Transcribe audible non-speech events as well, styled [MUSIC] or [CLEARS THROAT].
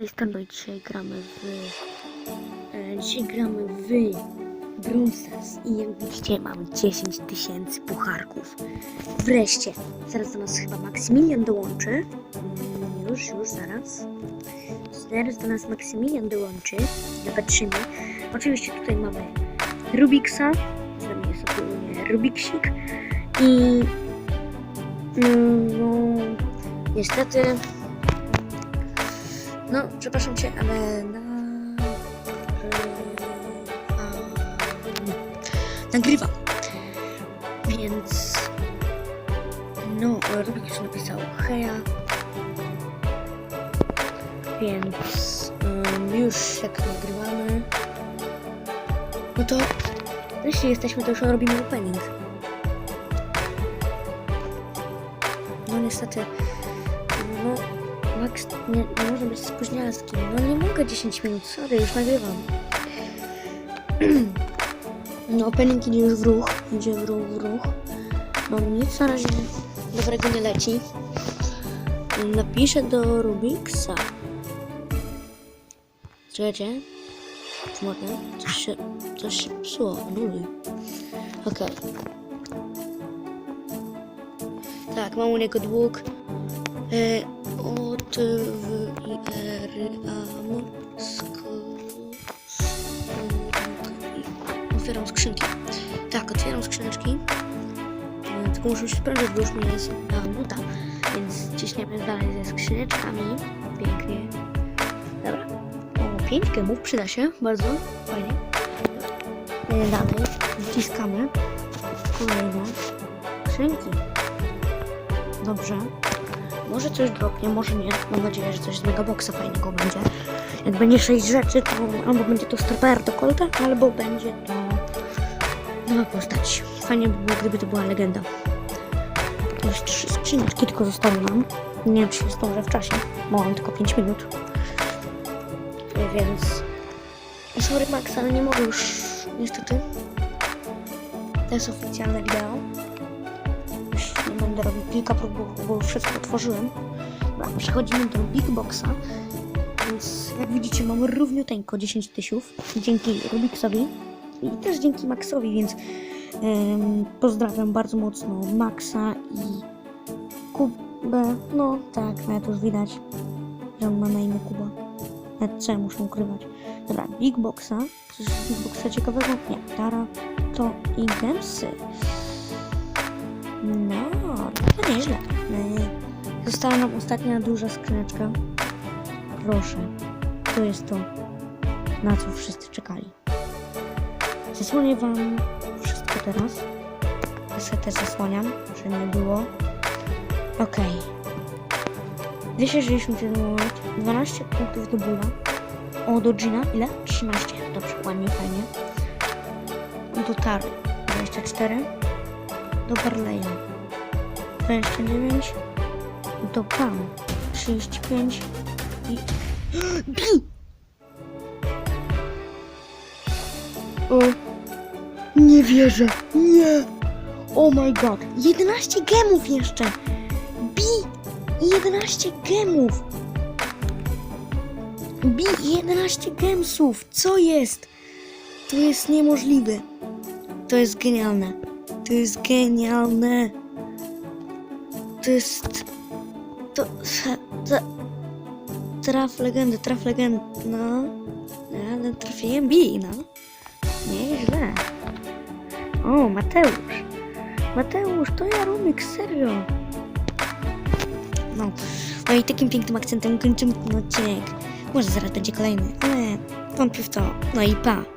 Jestem no i dzisiaj gramy w... E, dzisiaj gramy w Brawl Stars i jak widzicie mam 10 tysięcy pucharków. Wreszcie, zaraz do nas chyba Maksymilian dołączy. Mm, Już, już, zaraz. Zaraz do nas Maksymilian dołączy. Zobaczymy. Oczywiście tutaj mamy Rubiksa, z nami jest ogólnie Rubiksik i mm, no niestety no, przepraszam cię, ale na... Nagrywam. Więc... No, Rubik już napisał heja. Więc um, już jak nagrywamy, no to jeśli jesteśmy, to już robimy opening. No niestety, no Max, nie, nie może być spóźnialski. No nie mogę 10 minut, sorry, już nagrywam. [CLEARS THROAT] No opening idzie już w ruch, idzie w ruch, w ruch. No nic na razie dobrego nie leci. Napiszę do Rubiksa. Czekajcie. Mogę? Coś się, coś się psuło, anuluj. Okej. Tak, mam u niego dług. E, Otwieram skrzynki. Tak, otwieram skrzyneczki. Tylko muszę się sprawdzić, bo już mi jest nuta. Więc ciśniemy dalej ze skrzyneczkami. Pięknie. Dobra. O, 5 gemów przyda się. Bardzo fajnie. E, Dalej. Wciskamy. Kolejne skrzynki. Dobrze. Może coś dropnie, może nie. Mam nadzieję, że coś z Megaboxa fajnego będzie. Jak będzie 6 rzeczy, to albo będzie to Starper do Colta, albo będzie to nowa postać. Fajnie by było, gdyby to była legenda. Już trzy skrzyneczki tylko zostały nam. Nie wiem, czy się zdążę w czasie, bo mam tylko 5 minut. Więc... Sorry Max, ale nie mogę już niestety. To jest oficjalne wideo. Nie będę robił kilka prób, bo- wszystko otworzyłem. Dobra, przechodzimy do Big Boxa. Więc jak widzicie mamy równiuteńko 10 tysiów. Dzięki Rubiksowi i też dzięki Maxowi, więc pozdrawiam bardzo mocno Maxa i Kubę. No tak, nawet już widać, że on ma na imię Kuba. Nawet co ja muszę ukrywać. Dobra, Big Boxa. Coś z Big Boxa ciekawego? Nie, Tara to i Gemsy. No, to nieźle. Yy, Została nam ostatnia duża skrzyneczka. Proszę, to jest to, na co wszyscy czekali. Zasłonię wam wszystko teraz. Setę zasłaniam, że nie było. Okej. 261 moment, 12 punktów do Bula. O, do Gina ile? 13. Dobrze, ładnie, fajnie. Do Tary 24 do Barleya 29 do Pam 35 i! O, nie wierzę, nie! Oh my god, 11 gemów jeszcze! Bi! 11 gemów! Bi 11 gemsów! Co jest? To jest niemożliwe. To jest genialne. To jest genialne. To jest. To. to traf legendy, traf legendy. No. Ale trafiłem bi, no. Nieźle. O, Mateusz. Mateusz, to ja Rubik, serio. No. No i takim pięknym akcentem kończymy ten odcinek. Może zaraz będzie kolejny, ale wątpię w to. No i pa.